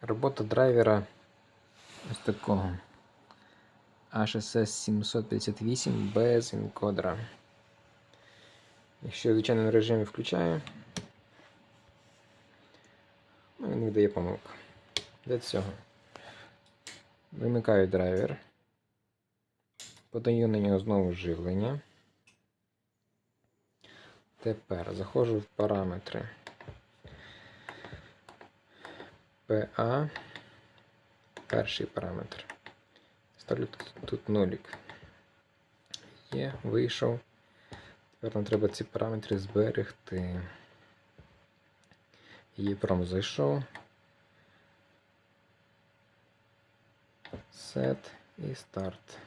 Робота драйвера ось такого. HSS 758 без інкодера. Якщо в звичайному режимі включаю, ну, він видає помилку. Для цього. Вимикаю драйвер. Подаю на нього знову живлення. Тепер заходжу в параметри. PA. Перший параметр. Ставлю тут, тут нулік. Є, вийшов. Тепер нам треба ці параметри зберегти. Єпром зайшов. Set і старт.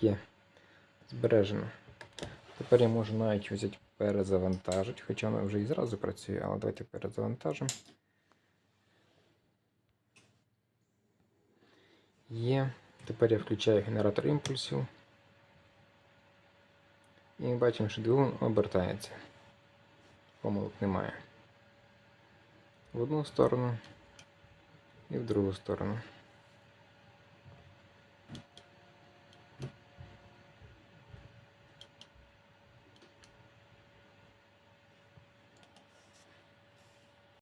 Є. Збережено. Тепер я можу навіть взяти перезавантажити, хоча вона вже і зразу працює, але давайте перезавантажимо. Є. Тепер я включаю генератор імпульсів. І ми бачимо, що двигун обертається. Помилок немає. В одну сторону і в другу сторону.